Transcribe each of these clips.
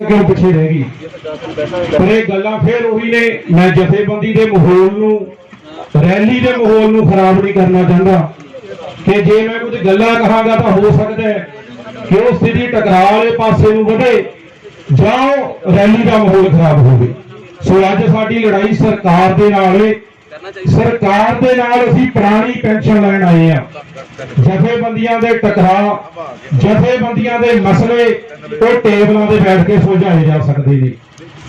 ਕਿਉਂ ਪਿੱਛੇ ਰਹਿ ਗਈ। ਪਰ ਇਹ ਗੱਲਾਂ ਫੇਰ ਉਹੀ ਨੇ, ਮੈਂ ਜਥੇਬੰਦੀ ਦੇ ਮਾਹੌਲ ਨੂੰ, ਰੈਲੀ ਦੇ ਮਾਹੌਲ ਨੂੰ ਖਰਾਬ ਨਹੀਂ ਕਰਨਾ ਚਾਹੁੰਦਾ। ਕਿ ਜੇ ਮੈਂ ਕੁਝ ਗੱਲਾਂ ਕਹਾਂਗਾ ਤਾਂ ਹੋ ਸਕਦਾ ਹੈ ਕਿ ਉਹ ਸਥਿਤੀ ਟਕਰਾਅ ਵਾਲੇ ਪਾਸੇ ਨੂੰ ਵਧੇ, ਜਾਂ ਰੈਲੀ ਦਾ ਮਾਹੌਲ ਖਰਾਬ ਹੋਵੇ। ਸੋ ਅੱਜ ਸਾਡੀ ਲੜਾਈ ਸਰਕਾਰ ਦੇ ਨਾਲ ਹੈ ਸਰਕਾਰ ਦੇ ਨਾਲ ਅਸੀਂ ਪੁਰਾਣੀ ਪੈਨਸ਼ਨ ਲੈਣ ਆਏ ਆ ਜਥੇਬੰਦੀਆਂ ਦੇ ਟਕਰਾਅ ਜਥੇਬੰਦੀਆਂ ਦੇ ਮਸਲੇ, ਉਹ ਟੇਬਲਾਂ ਤੇ ਬੈਠ ਕੇ ਸੁਲਝਾਏ ਜਾ ਸਕਦੇ ਨੇ।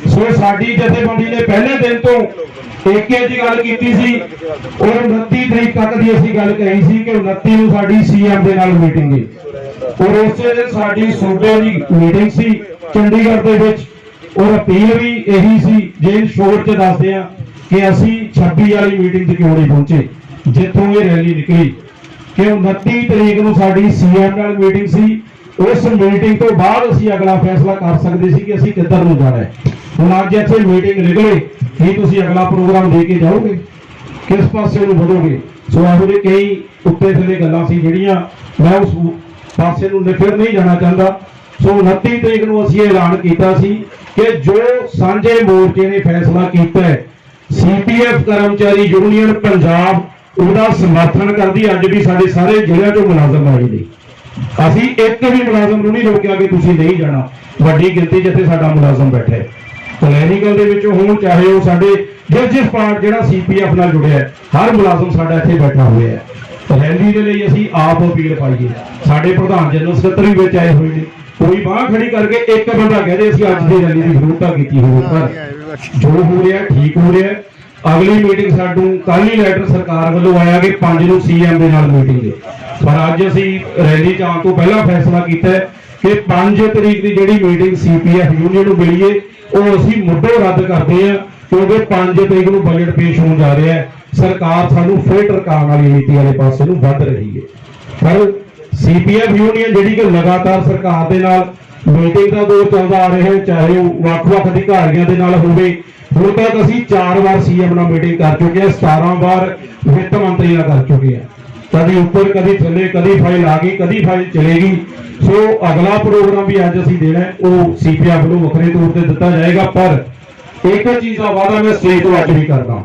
ਸੋ ਸਾਡੀ ਜਥੇਬੰਦੀ ਨੇ ਪਹਿਲੇ ਦਿਨ ਤੋਂ ਏਕੇ ਦੀ ਗੱਲ ਕੀਤੀ ਸੀ। ਔਰ 29 ਤਰੀਕ ਤੱਕ ਦੀ ਅਸੀਂ ਗੱਲ ਕਹੀ ਸੀ ਕਿ 29 ਨੂੰ ਸਾਡੀ ਸੀਐਮ ਦੇ ਨਾਲ ਮੀਟਿੰਗ ਹੈ। ਔਰ ਉਸੇ ਦਿਨ ਸਾਡੀ ਸੂਬੇ ਦੀ ਮੀਟਿੰਗ ਸੀ ਚੰਡੀਗੜ੍ਹ ਦੇ ਵਿੱਚ। ਔਰ ਅਪੀਲ ਵੀ ਇਹੀ ਸੀ, ਜੇ ਸ਼ੋਰ ਚ ਦੱਸਦੇ ਆ ਕਿ ਅਸੀਂ 26 ਵਾਲੀ ਮੀਟਿੰਗ 'ਚ ਕਿਉਂ ਨਹੀਂ ਪਹੁੰਚੇ, ਜਿੱਥੋਂ ਇਹ ਰੈਲੀ ਨਿਕਲੀ। ਕਿ 29 ਤਰੀਕ ਨੂੰ ਸਾਡੀ ਸੀਐਮ ਨਾਲ ਮੀਟਿੰਗ ਸੀ, ਉਸ ਮੀਟਿੰਗ ਤੋਂ ਬਾਅਦ ਅਸੀਂ ਅਗਲਾ ਫੈਸਲਾ ਕਰ ਸਕਦੇ ਸੀ ਕਿ ਅਸੀਂ ਕਿੱਧਰ ਨੂੰ ਜਾਣਾ ਹੈ। ਹੁਣ ਅੱਜ ਇੱਥੇ ਮੀਟਿੰਗ ਨਿਕਲੇ, ਕੀ ਤੁਸੀਂ ਅਗਲਾ ਪ੍ਰੋਗਰਾਮ ਦੇ ਕੇ ਜਾਓਗੇ? ਕਿਸ ਪਾਸੇ ਨੂੰ ਵਧੋਗੇ? ਸੋ ਇਹੋ ਜਿਹੇ ਕਈ ਉੱਤੇ ਥੱਲੇ ਗੱਲਾਂ ਸੀ ਜਿਹੜੀਆਂ ਮੈਂ ਉਸ ਪਾਸੇ ਨੂੰ ਨ- ਨਹੀਂ ਜਾਣਾ ਚਾਹੁੰਦਾ। ਸੋ 29 ਤਰੀਕ ਨੂੰ ਅਸੀਂ ਐਲਾਨ ਕੀਤਾ ਸੀ ਕਿ ਜੋ ਸਾਂਝੇ ਮੋਰਚੇ ਨੇ ਫੈਸਲਾ ਕੀਤਾ ਹੈ ਸੀਪੀਐਫ ਕਰਮਚਾਰੀ ਯੂਨੀਅਨ ਪੰਜਾਬ ਉਹਦਾ ਸਮਰਥਨ ਕਰਦੀ ਅੱਜ ਵੀ ਸਾਡੇ ਸਾਰੇ ਜ਼ਿਲ੍ਹਿਆਂ ਚੋਂ ਮੁਲਾਜ਼ਮ ਆਏ ਨੇ। ਅਸੀਂ ਇੱਕ ਵੀ ਮੁਲਾਜ਼ਮ ਨੂੰ ਨਹੀਂ ਰੋਕਿਆ ਕਿ ਤੁਸੀਂ ਨਹੀਂ ਜਾਣਾ। ਵੱਡੀ ਗਿਣਤੀ ਜਿੱਥੇ ਸਾਡਾ ਮੁਲਾਜ਼ਮ ਬੈਠਾ ਹੈ। ਕਲੈਰੀਕਲ ਦੇ ਵਿੱਚ ਹੋਣ, ਚਾਹੇ ਉਹ ਸਾਡੇ ਜਿਸ ਜਿਸ ਪਾਰਟ ਜਿਹੜਾ ਸੀਪੀਐਫ ਨਾਲ ਜੁੜਿਆ ਹੈ, ਹਰ ਮੁਲਾਜ਼ਮ ਸਾਡਾ ਇੱਥੇ ਬੈਠਾ ਹੋਇਆ ਹੈ। ਰੈਲੀ ਦੇ ਲਈ ਅਸੀਂ ਆਪ ਅਪੀਲ ਪਾਈਏ। ਸਾਡੇ ਪ੍ਰਧਾਨ ਜਨਰਲ ਸਕੱਤਰ ਵੀ ਵਿੱਚ ਆਏ ਹੋਏ ਨੇ। ਕੋਈ ਬਾਹ ਖੜੀ ਕਰਕੇ ਇੱਕ ਬੰਦਾ ਕਹਦੇ ਅਸੀਂ ਅੱਜ ਦੀ ਰੈਲੀ ਦੀ ਜ਼ਰੂਰਤ ਕੀਤੀ ਹੋਵੇ। ਪਰ ਜੋ ਹੋ ਰਿਹਾ, ਠੀਕ ਹੋ ਰਿਹਾ। ਅਗਲੀ ਮੀਟਿੰਗ ਸਾਨੂੰ ਕੱਲ ਹੀ ਲੈਟਰ ਸਰਕਾਰ ਵੱਲੋਂ ਆਇਆ ਕਿ 5 ਨੂੰ ਸੀਐਮ ਦੇ ਨਾਲ ਮੀਟਿੰਗ ਹੈ ਪਰ ਅੱਜ ਅਸੀਂ ਰੈਲੀ ਚ ਤੋਂ ਪਹਿਲਾਂ ਫੈਸਲਾ ਕੀਤਾ ਕਿ 5 ਤਰੀਕ ਦੀ ਜਿਹੜੀ ਮੀਟਿੰਗ ਸੀਪੀਐਫ ਯੂਨੀਅਨ ਨੂੰ ਮਿਲੀ ਹੈ, ਉਹ ਅਸੀਂ ਮੁੱਢੋਂ ਰੱਦ ਕਰਦੇ ਹਾਂ, ਕਿਉਂਕਿ 5 ਤਰੀਕ ਨੂੰ ਬਜਟ ਪੇਸ਼ ਹੋਣ ਜਾ ਰਿਹਾ ਹੈ। ਸਰਕਾਰ ਸਾਨੂੰ ਫਿਰ ਟਰਕਾਉਣ ਵਾਲੀ ਨੀਤੀ ਵਾਲੇ ਪਾਸੇ ਨੂੰ ਵੱਧ ਰਹੀ ਹੈ। ਪਰ ਸੀਪੀਐਫ ਯੂਨੀਅਨ ਜਿਹੜੀ ਕਿ ਲਗਾਤਾਰ ਸਰਕਾਰ ਦੇ ਨਾਲ ਮੀਟਿੰਗ ਦਾ ਦੌਰ ਚੱਲਦਾ ਆ ਰਿਹਾ ਚਾਹੇ ਉਹ ਵੱਖ-ਵੱਖ ਅਧਿਕਾਰੀਆਂ ਦੇ ਨਾਲ ਹੋਵੇ। ਹੁਣ ਤੱਕ ਅਸੀਂ 4 ਵਾਰ ਸੀਐਮ ਨਾਲ ਮੀਟਿੰਗ ਕਰ ਚੁੱਕੇ ਹਾਂ 17 ਵਾਰ ਵਿੱਤ ਮੰਤਰੀ ਨਾਲ ਕਰ ਚੁੱਕੇ ਹਾਂ। ਕਦੀ ਉੱਪਰ ਕਦੀ ਥੱਲੇ ਕਦੀ ਫਾਈਲ ਆ ਗਈ ਕਦੀ ਫਾਈਲ ਚਲੇਗੀ। ਸੋ ਅਗਲਾ ਪ੍ਰੋਗਰਾਮ ਵੀ ਅੱਜ ਅਸੀਂ ਦੇਣਾ ਹੈ, ਉਹ ਸੀਪੀਐਫ ਨੂੰ ਵੱਖਰੇ ਤੌਰ ਤੇ ਦਿੱਤਾ ਜਾਏਗਾ ਪਰ ਇੱਕ ਚੀਜ਼ ਦਾ ਵਾਅਦਾ ਮੈਂ ਸਟੇਜ ਤੋਂ ਅੱਜ ਵੀ ਕਰਦਾ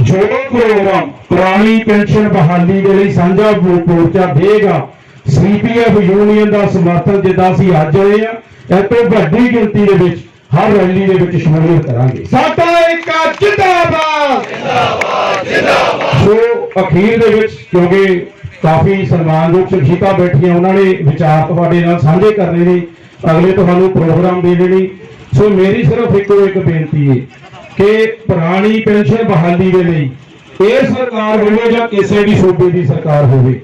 ਜੋ ਪ੍ਰੋਗਰਾਮ ਪੁਰਾਣੀ ਪੈਨਸ਼ਨ ਬਹਾਲੀ ਦੇ ਲਈ ਸਾਂਝਾ ਮੋਰਚਾ ਦੇਗਾ ਸੀਪੀਐਫ ਯੂਨੀਅਨ ਦਾ ਸਮਰਥਨ ਜਿੱਦਾਂ ਅਸੀਂ ਅੱਜ ਆਏ ਆ ਇਹ ਤੋਂ ਵੱਡੀ ਗਿਣਤੀ ਦੇ ਵਿੱਚ ਹਰ ਰੈਲੀ ਦੇ ਵਿੱਚ ਸ਼ਮੂਲੀਅਤ ਕਰਾਂਗੇ। ਸਾਡਾ ਇੱਕ ਜਿੰਦਾਬਾਦ! ਜਿੰਦਾਬਾਦ ਜਿੰਦਾਬਾਦ! ਸੋ ਅਖੀਰ ਦੇ ਵਿੱਚ, ਕਿਉਂਕਿ ਕਾਫੀ ਸਨਮਾਨਯੋਗ ਸ਼ਖਸੀਅਤਾਂ ਬੈਠੀਆਂ, ਉਹਨਾਂ ਨੇ ਵਿਚਾਰ ਤੁਹਾਡੇ ਨਾਲ ਸਾਂਝੇ ਕਰਨੇ ਨੇ, ਅਗਲੇ ਤੁਹਾਨੂੰ ਪ੍ਰੋਗਰਾਮ ਦੇਣੇ। ਨੇ ਸੋ ਮੇਰੀ ਸਿਰਫ ਇੱਕੋ ਇੱਕ ਬੇਨਤੀ ਹੈ ਕਿ ਪੁਰਾਣੀ ਪੈਨਸ਼ਨ ਬਹਾਲੀ ਦੇ ਲਈ ਇਹ ਸਰਕਾਰ ਹੋਵੇ ਜਾਂ ਕਿਸੇ ਵੀ ਸੂਬੇ ਦੀ ਸਰਕਾਰ ਹੋਵੇ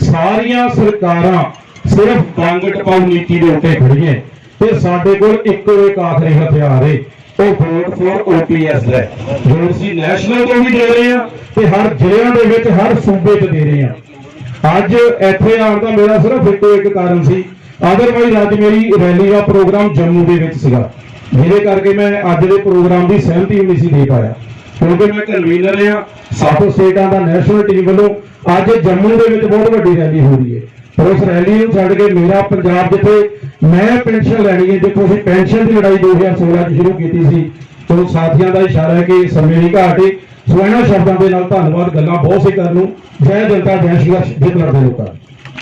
ਸਾਰੀਆਂ ਸਰਕਾਰਾਂ ਸਿਰਫ ਵੰਡ ਟਪਾਉ ਨੀਤੀ ਦੇ ਉੱਤੇ ਖੜੀਆਂ ਤੇ ਸਾਡੇ ਕੋਲ ਇੱਕੋ ਇੱਕ ਆਖਰੀ ਹਥਿਆਰ ਹੈ ਉਹ ਵੋਟ ਫੋਰ ਓਪੀਐਸ ਹੈ। ਜੋ ਅਸੀਂ ਨੈਸ਼ਨਲ ਤੋਂ ਵੀ ਦੇ ਰਹੇ ਹਾਂ ਤੇ ਹਰ ਜ਼ਿਲ੍ਹਿਆਂ ਦੇ ਵਿੱਚ ਹਰ ਸੂਬੇ 'ਚ ਦੇ ਰਹੇ ਹਾਂ। ਅੱਜ ਇੱਥੇ ਆਉਣ ਦਾ ਮੇਰਾ ਸਿਰਫ ਇੱਕੋ ਇੱਕ ਕਾਰਨ ਸੀ ਅਦਰਵਾਈਜ਼ ਅੱਜ ਮੇਰੀ ਰੈਲੀ ਦਾ ਪ੍ਰੋਗਰਾਮ ਜੰਮੂ ਦੇ ਵਿੱਚ ਸੀਗਾ। ਜਿਹਦੇ ਕਰਕੇ ਮੈਂ ਅੱਜ ਦੇ ਪ੍ਰੋਗਰਾਮ ਦੀ ਸਹਿਮਤੀ ਨਹੀਂ ਸੀ ਦੇ ਪਾਇਆ। ਕਿਉਂਕਿ ਮੈਂ ਕਨਵੀਨਰ ਆ ਸੱਤ ਸਟੇਟਾਂ ਦਾ ਨੈਸ਼ਨਲ ਟੀਮ ਵੱਲੋਂ ਅੱਜ ਜੰਮੂ ਦੇ ਵਿੱਚ ਬਹੁਤ ਵੱਡੀ ਰੈਲੀ ਹੋ ਰਹੀ ਹੈ। ਉਸ ਰੈਲੀ ਨੂੰ ਛੱਡ ਕੇ ਮੇਰਾ ਪੰਜਾਬ ਜਿੱਥੇ ਮੈਂ ਪੈਨਸ਼ਨ ਲੈਣੀ ਹੈ ਦੇਖੋ ਅਸੀਂ ਪੈਨਸ਼ਨ ਦੀ ਲੜਾਈ 2016 ਚ ਸ਼ੁਰੂ ਕੀਤੀ ਸੀ, ਤੋਂ ਸਾਥੀਆਂ ਦਾ ਇਸ਼ਾਰਾ ਹੈ ਕਿ ਸਮੇਂ ਦੀ ਘਾਟ ਹੈ ਸੋ ਇਹਨਾਂ ਸ਼ਬਦਾਂ ਦੇ ਨਾਲ ਧੰਨਵਾਦ ਗੱਲਾਂ ਬਹੁਤ ਸੀ ਕਰਨ ਨੂੰ। ਜੈ ਜਨਤਾ ਜੈ ਸ਼੍ਰੀ ਜਿੱਤ ਲੜਦੇ ਲੋਕਾਂ